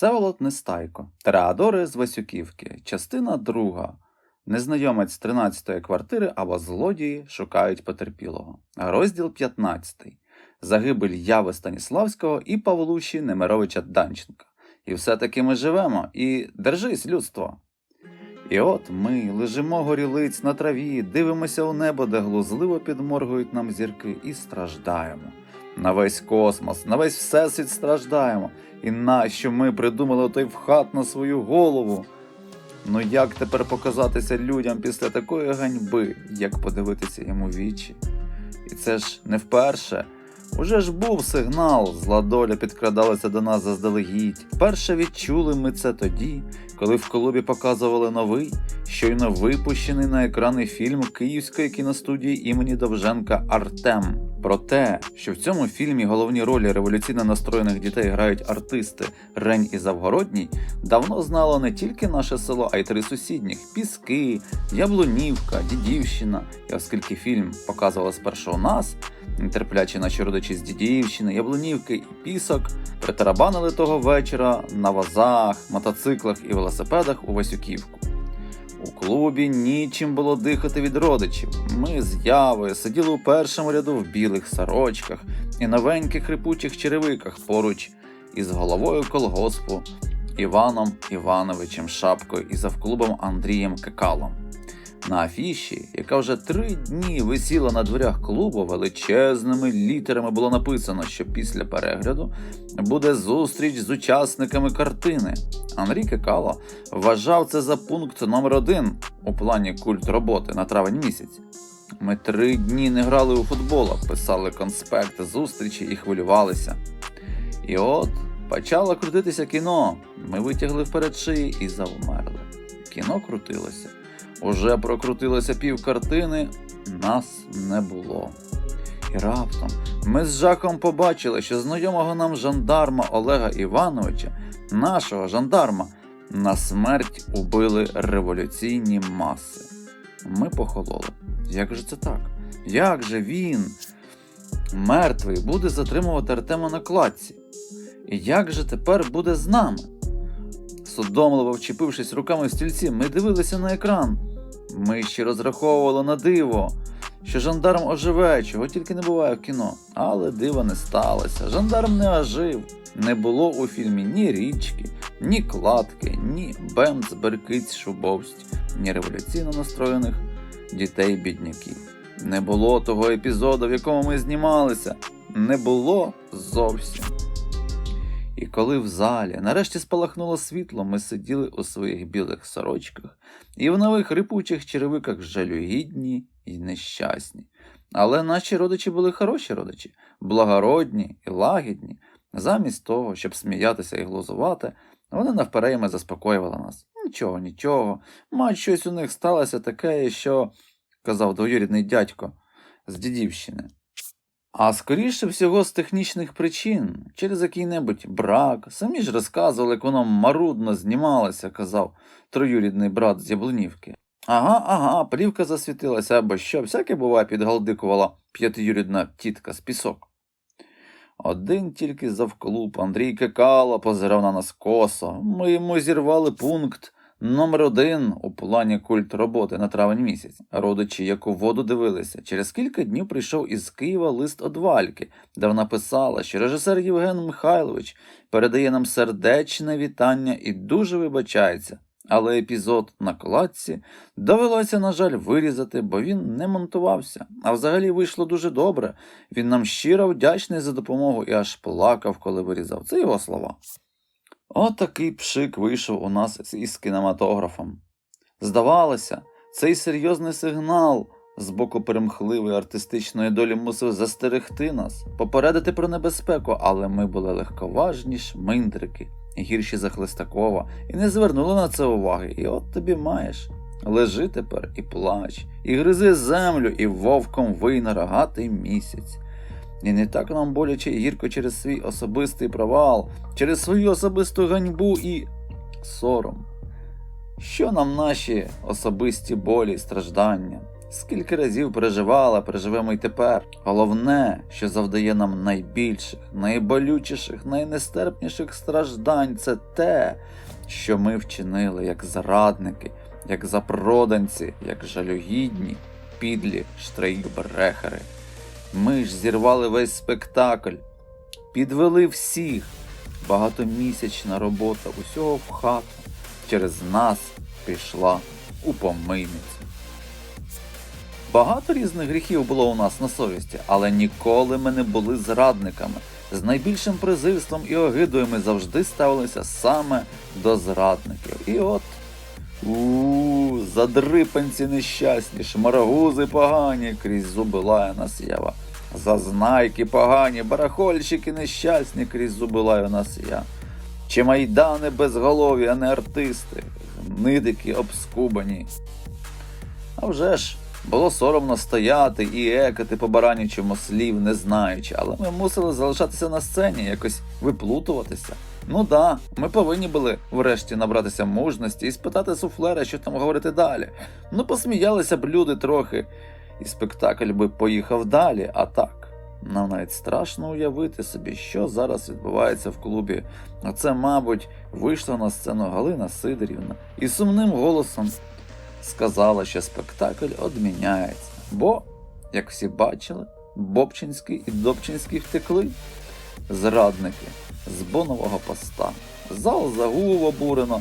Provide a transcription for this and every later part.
Всеволод Нестайко. Тереадори з Васюківки. Частина друга. Незнайомець з 13-ї квартири або злодії шукають потерпілого. Розділ 15. Загибель Яви Станіславського і Павлуші Немировича Данченка. І все-таки ми живемо, і держись, людство. І от ми лежимо горілиць на траві, дивимося у небо, де глузливо підморгують нам зірки, і страждаємо. На весь космос, на весь всесвіт страждаємо. І нащо ми придумали той вхат на свою голову? Ну як тепер показатися людям після такої ганьби, як подивитися йому вічі? І це ж не вперше. Уже ж був сигнал, зла доля підкрадалася до нас заздалегідь. Перше відчули ми це тоді, коли в клубі показували новий, щойно випущений на екрани фільм Київської кіностудії імені Довженка Артем. Про те, що в цьому фільмі головні ролі революційно настроєних дітей грають артисти Рень і Завгородній, давно знало не тільки наше село, а й три сусідніх Піски, Яблунівка, Дідівщина. І оскільки фільм показували спершу у нас, нетерплячі наші родичі з Дідівщини, Яблунівки і Пісок притарабанили того вечора на возах, мотоциклах і велосипедах у Васюківку. У клубі нічим було дихати від родичів. Ми з Явою сиділи у першому ряду в білих сорочках і новеньких хрипучих черевиках поруч із головою колгоспу Іваном Івановичем Шапкою і завклубом Андрієм Кекалом. На афіші, яка вже три дні висіла на дверях клубу, величезними літерами було написано, що після перегляду буде зустріч з учасниками картини. Андрій Кекало вважав це за пункт номер один у плані культ роботи на травень місяць. Ми три дні не грали у футбол, писали конспекти зустрічі і хвилювалися. І от почало крутитися кіно. Ми витягли вперед шиї і завмерли. Кіно крутилося. Уже прокрутилося пів картини, нас не було. І раптом ми з Жаком побачили, що знайомого нам жандарма Олега Івановича, нашого жандарма, на смерть убили революційні маси. Ми похололи. Як же це так? Як же він, мертвий, буде затримувати Артема на кладці? І як же тепер буде з нами? Судомливо вчепившись руками в стільці, ми дивилися на екран. Ми ще розраховували на диво, що жандарм оживе, чого тільки не буває в кіно. Але дива не сталося. Жандарм не ожив. Не було у фільмі ні річки, ні кладки, ні бемц, беркиць, шубовсть, ні революційно настроєних дітей-бідняків. Не було того епізоду, в якому ми знімалися. Не було зовсім. І коли в залі нарешті спалахнуло світло, ми сиділи у своїх білих сорочках і в нових рипучих черевиках жалюгідні і нещасні. Але наші родичі були хороші родичі, благородні і лагідні. Замість того, щоб сміятися і глузувати, вони навперейми заспокоювали нас. Нічого, нічого, мать щось у них сталося таке, що, казав двоюрідний дядько з дідівщини. А скоріше всього з технічних причин, через який-небудь брак. Самі ж розказували, як воно марудно знімалося, казав троюрідний брат з Яблунівки. Ага, ага, плівка засвітилася або що, всяке буває, підгалдикувала п'ятиюрідна тітка з пісок. Один тільки завклуб Андрій Кекало позирав на нас косо. Ми йому зірвали пункт номер один у плані культ роботи на травень місяць. Родичі, як у воду дивилися, через кілька днів прийшов із Києва лист од Вальки, де вона писала, що режисер Євген Михайлович передає нам сердечне вітання і дуже вибачається. Але епізод на кладці довелося, на жаль, вирізати, бо він не монтувався. А взагалі вийшло дуже добре. Він нам щиро вдячний за допомогу і аж плакав, коли вирізав. Це його слова. Отакий пшик вийшов у нас із кінематографом. Здавалося, цей серйозний сигнал з боку перемхливої артистичної долі мусив застерегти нас, попередити про небезпеку, але ми були легковажні шминдрики, гірші за Хлестакова, і не звернули на це уваги. І от тобі маєш. Лежи тепер і плач, і гризи землю, і вовком вий на рогатий місяць. І не так нам боляче і гірко через свій особистий провал, через свою особисту ганьбу і сором. Що нам наші особисті болі страждання? Скільки разів переживала, переживемо й тепер. Головне, що завдає нам найбільших, найболючіших, найнестерпніших страждань, це те, що ми вчинили як зрадники, як запроданці, як жалюгідні, підлі штрейкбрехери. Ми ж зірвали весь спектакль, підвели всіх. Багатомісячна робота усього в хату через нас пішла у помийницю. Багато різних гріхів було у нас на совісті, але ніколи ми не були зрадниками. З найбільшим презирством і огидою ми завжди ставилися саме до зрадників. І от у задрипанці нещасні, шмарагузи погані, крізь зуби лає нас ява. Зазнайки погані, барахольщики нещасні, крізь зуби лаю нас я. Чи майдани безголові, а не артисти, гнидики обскубані. А вже ж, було соромно стояти і екати по баранячому слів, не знаючи, але ми мусили залишатися на сцені, якось виплутуватися. Ну да, ми повинні були врешті набратися мужності і спитати суфлера, що там говорити далі. Ну, посміялися б люди трохи, і спектакль би поїхав далі, а так. Нам навіть страшно уявити собі, що зараз відбувається в клубі. А це, мабуть, вийшла на сцену Галина Сидорівна і сумним голосом сказала, що спектакль одміняється. Бо, як всі бачили, Бобчинський і Добчинський втекли. Зрадники з бонового поста. Зал загув обурено,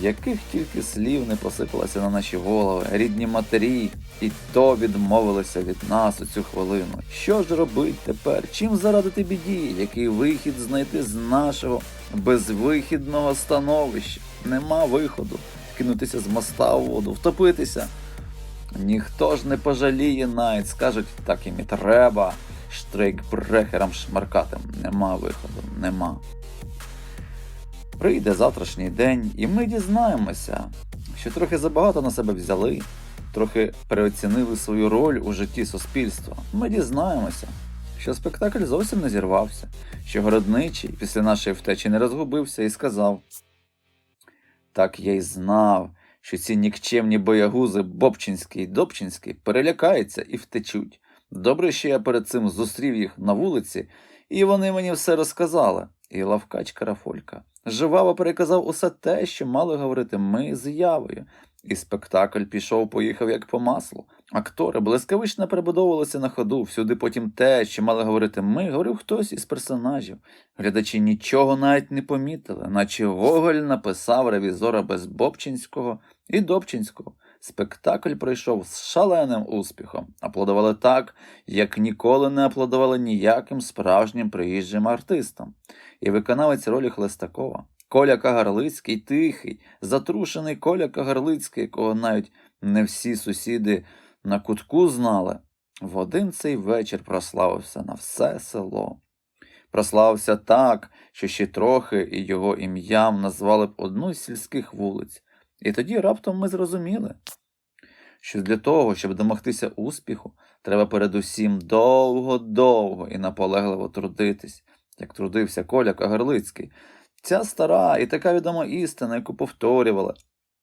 яких тільки слів не посипалося на наші голови, рідні матері, і то відмовилися від нас у цю хвилину. Що ж робить тепер? Чим зарадити біді? Який вихід знайти з нашого безвихідного становища? Нема виходу. Кинутися з моста у воду, втопитися. Ніхто ж не пожаліє навіть, скажуть, так їм і треба. Штрейкбрехерам шмаркатим. Нема виходу, нема. Прийде завтрашній день, і ми дізнаємося, що трохи забагато на себе взяли, трохи переоцінили свою роль у житті суспільства. Ми дізнаємося, що спектакль зовсім не зірвався, що городничий після нашої втечі не розгубився і сказав: Так я й знав, що ці нікчемні боягузи Бобчинський і Добчинський перелякаються і втечуть. Добре, що я перед цим зустрів їх на вулиці, і вони мені все розказали. І лавкач Карафолька жваво переказав усе те, що мали говорити ми з явою. І спектакль пішов, поїхав як по маслу. Актори блискавично перебудовувалися на ходу, всюди потім те, що мали говорити ми, говорив хтось із персонажів. Глядачі нічого навіть не помітили, наче Гоголь написав ревізора без Бобчинського і Добчинського. Спектакль пройшов з шаленим успіхом. Аплодували так, як ніколи не аплодували ніяким справжнім приїжджим артистам. І виконавець ролі Хлестакова. Коля Кагарлицький тихий, затрушений Коля Кагарлицький, якого навіть не всі сусіди на кутку знали, в один цей вечір прославився на все село. Прославився так, що ще трохи і його ім'ям назвали б одну з сільських вулиць. І тоді раптом ми зрозуміли, що для того, щоб домогтися успіху, треба передусім довго-довго і наполегливо трудитись, як трудився Коля Кагарлицький. Ця стара і така відома істина, яку повторювали,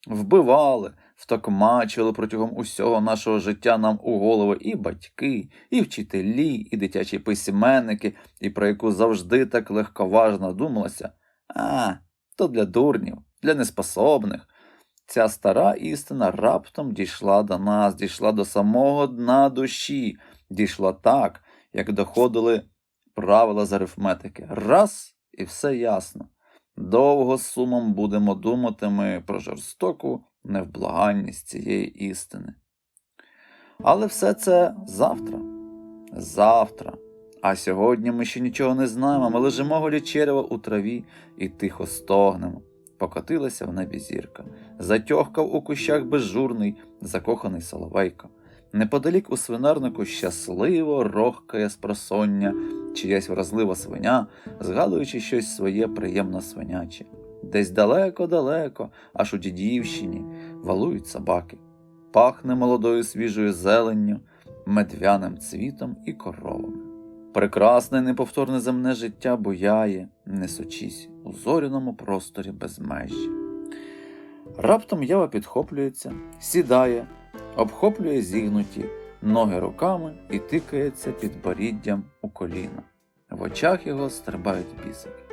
вбивали, втокмачили протягом усього нашого життя нам у голови і батьки, і вчителі, і дитячі письменники, і про яку завжди так легковажно думалося. А, то для дурнів, для неспособних. Ця стара істина раптом дійшла до нас, дійшла до самого дна душі, дійшла так, як доходили правила з арифметики. Раз і все ясно. Довго з сумом будемо думати ми про жорстоку невблаганність цієї істини. Але все це завтра. Завтра. А сьогодні ми ще нічого не знаємо. Ми лежимо голі черева у траві і тихо стогнемо. Покотилася в небі зірка, затьохкав у кущах безжурний, закоханий соловейко. Неподалік у свинарнику щасливо рохкає з просоння чиясь вразлива свиня, згадуючи щось своє приємно свиняче. Десь далеко-далеко, аж у дідівщині, валують собаки. Пахне молодою свіжою зеленню, медвяним цвітом і коровами. Прекрасне неповторне земне життя буяє, несучись у зоряному просторі безмежжя. Раптом ява підхоплюється, сідає, обхоплює зігнуті ноги руками і тикається під боріддям у коліна. В очах його стрибають бісики.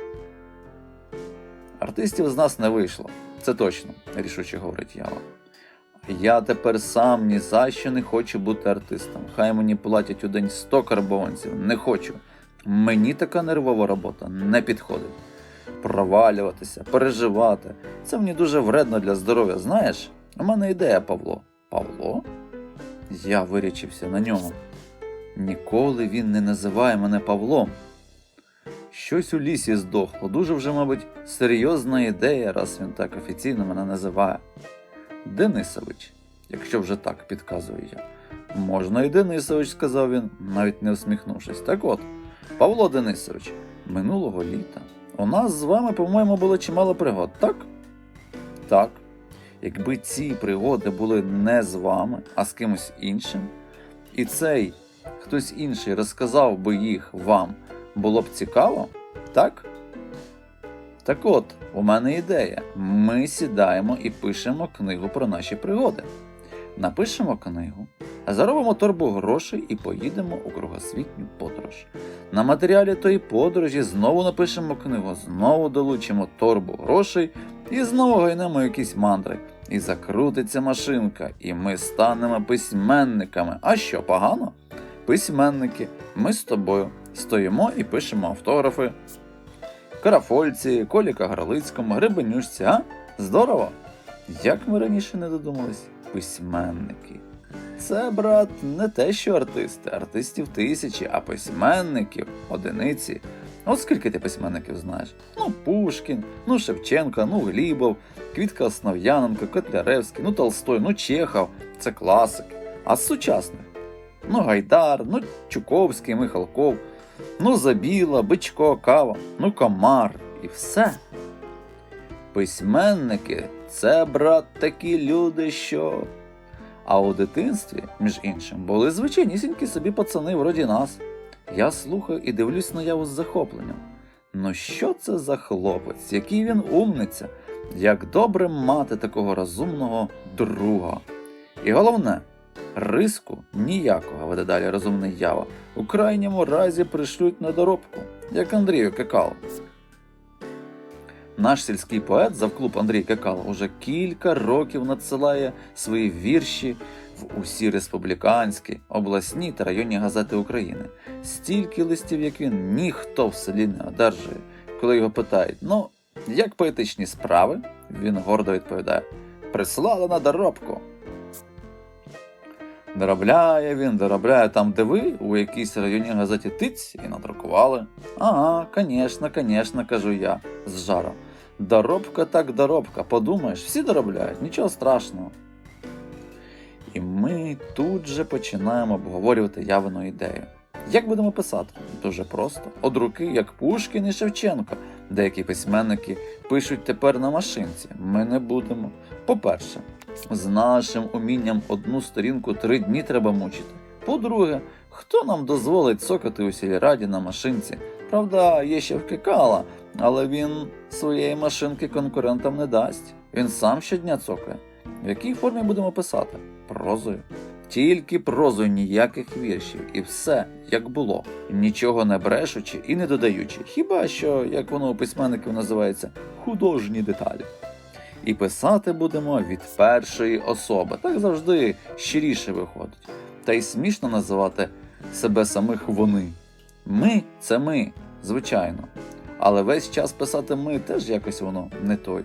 Артистів з нас не вийшло, це точно, рішуче говорить Ява. Я тепер сам ні за що не хочу бути артистом. Хай мені платять у день 100 карбованців, не хочу. Мені така нервова робота не підходить. Провалюватися, переживати. Це мені дуже вредно для здоров'я. Знаєш, у мене ідея, Павло. Павло? Я вирячився на нього. Ніколи він не називає мене Павлом. Щось у лісі здохло. Дуже вже, мабуть, серйозна ідея, раз він так офіційно мене називає. Денисович, якщо вже так підказую я. Можна і Денисович, сказав він, навіть не усміхнувшись. Так от, Павло Денисович, минулого літа у нас з вами, по-моєму, було чимало пригод, так? Так. Якби ці пригоди були не з вами, а з кимось іншим, і цей хтось інший розказав би їх вам, було б цікаво, так? Так от, у мене ідея. Ми сідаємо і пишемо книгу про наші пригоди. Напишемо книгу, заробимо торбу грошей і поїдемо у кругосвітню подорож. На матеріалі тої подорожі знову напишемо книгу, знову долучимо торбу грошей і знову гайнемо якісь мандри. І закрутиться машинка, і ми станемо письменниками. А що, погано? Письменники, ми з тобою стоїмо і пишемо автографи. Карафольці, Коліка Гралицькому, Гребенюшці, а? Здорово! Як ми раніше не додумались? Письменники. Це, брат, не те, що артисти. Артистів тисячі, а письменників одиниці. От скільки ти письменників знаєш? Ну, Пушкін, ну Шевченко, ну Глібов, Квітка Основ'яненко, Котляревський, ну Толстой, ну Чехов. Це класики. А з сучасних? Ну Гайдар, ну Чуковський, Михалков, ну Забіла, Бичко, Кава, ну Комар і все. Письменники це, брат, такі люди, що. А у дитинстві, між іншим, були звичайнісінькі собі пацани вроді нас. Я слухаю і дивлюсь на яву з захопленням. Ну що це за хлопець, який він умниця, як добре мати такого розумного друга. І головне, риску ніякого, веде далі розумний ява, у крайньому разі пришлють на доробку, як Андрію Кекалу. Наш сільський поет завклуб Андрій Кекало уже кілька років надсилає свої вірші в усі республіканські, обласні та районні газети України. Стільки листів, як він, ніхто в селі не одержує. Коли його питають, ну, як поетичні справи, він гордо відповідає: прислали на доробку. Доробляє він, доробляє там, де ви, у якійсь районній газеті тиць і надрукували. Ага, конечно, конечно, кажу я з жаром. Доробка так доробка, подумаєш, всі доробляють, нічого страшного. І ми тут же починаємо обговорювати явину ідею. Як будемо писати? Дуже просто. Од руки, як Пушкін і Шевченко. Деякі письменники пишуть тепер на машинці. Ми не будемо. По-перше, з нашим умінням одну сторінку три дні треба мучити. По-друге, хто нам дозволить цокати у сільраді на машинці? Правда, є ще вкикала, але він своєї машинки конкурентам не дасть. Він сам щодня цокає. В якій формі будемо писати? Прозою. Тільки прозою ніяких віршів, і все як було, нічого не брешучи і не додаючи. Хіба що, як воно у письменників називається, художні деталі. І писати будемо від першої особи. Так завжди щиріше виходить. Та й смішно називати себе самих вони. Ми це ми, звичайно. Але весь час писати ми теж якось воно не той.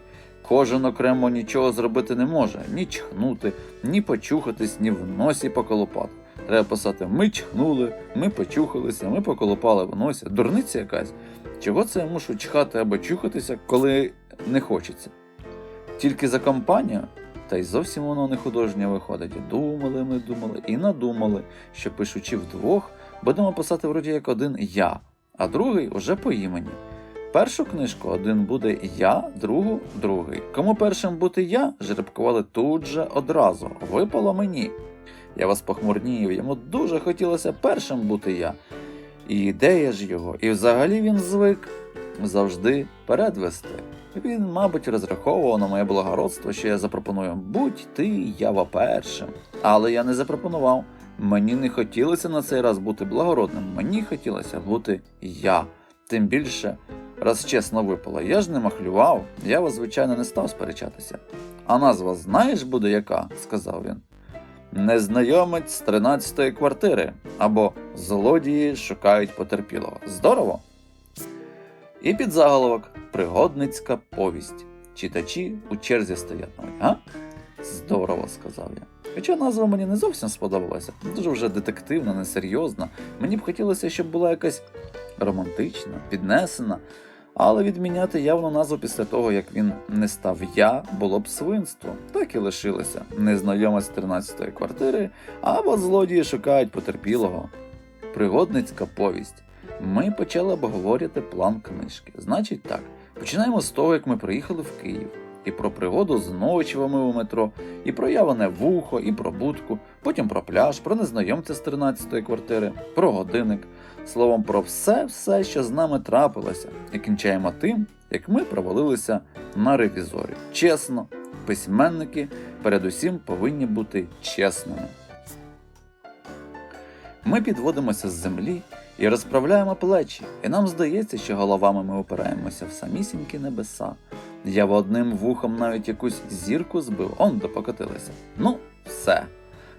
Кожен окремо нічого зробити не може, ні чхнути, ні почухатись, ні в носі поколопати. Треба писати ми чхнули, ми почухалися, ми поколопали в носі. Дурниця якась. Чого це я мушу чхати або чухатися, коли не хочеться? Тільки за компанію, та й зовсім воно не художнє виходить. Думали ми, думали і надумали, що пишучи вдвох, будемо писати вроді як один я, а другий уже по імені. Першу книжку один буде я, другу другий. Кому першим бути я, жеребкували тут же одразу. Випало мені. Я вас похмурнів, йому дуже хотілося першим бути я. І ідея ж його, і взагалі він звик завжди передвести. Він, мабуть, розраховував на моє благородство, що я запропоную будь ти ява першим. Але я не запропонував. Мені не хотілося на цей раз бути благородним, мені хотілося бути я. Тим більше, раз чесно випало, я ж не махлював, я вас, звичайно, не став сперечатися. А назва знаєш буде яка? сказав він. Незнайомець з 13-ї квартири або злодії шукають потерпілого. Здорово? І під заголовок Пригодницька повість. Читачі у черзі стоятимуть, а? Здорово, сказав я. Хоча назва мені не зовсім сподобалася, дуже вже детективна, несерйозна. Мені б хотілося, щоб була якась романтична, піднесена, але відміняти явно назву після того, як він не став я, було б свинство. Так і лишилося. Незнайомець 13-ї квартири або злодії шукають потерпілого. Пригодницька повість. Ми почали обговорювати план книжки. Значить так, починаємо з того, як ми приїхали в Київ. І про пригоду з ночівами у метро, і про яване вухо, і про будку, потім про пляж, про незнайомця з 13-ї квартири, про годинник. Словом, про все, все, що з нами трапилося, і кінчаємо тим, як ми провалилися на ревізорі. Чесно, письменники передусім повинні бути чесними. Ми підводимося з землі і розправляємо плечі, і нам здається, що головами ми опираємося в самісінькі небеса. Я в одним вухом навіть якусь зірку збив, он покотилися. Ну, все.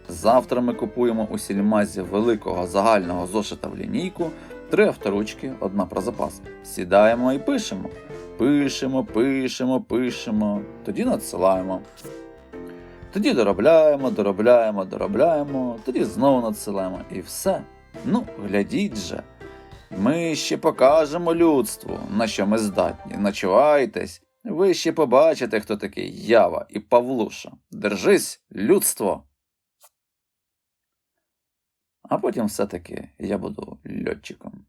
Завтра ми купуємо у сільмазі великого загального зошита в лінійку, три авторучки, одна про запас. Сідаємо і пишемо. Пишемо, пишемо, пишемо, тоді надсилаємо. Тоді доробляємо, доробляємо, доробляємо, тоді знову надсилаємо і все. Ну, глядіть же. Ми ще покажемо людству, на що ми здатні. Начувайтесь. Ви ще побачите, хто такий Ява і Павлуша. Держись, людство! А потім все-таки я буду льотчиком.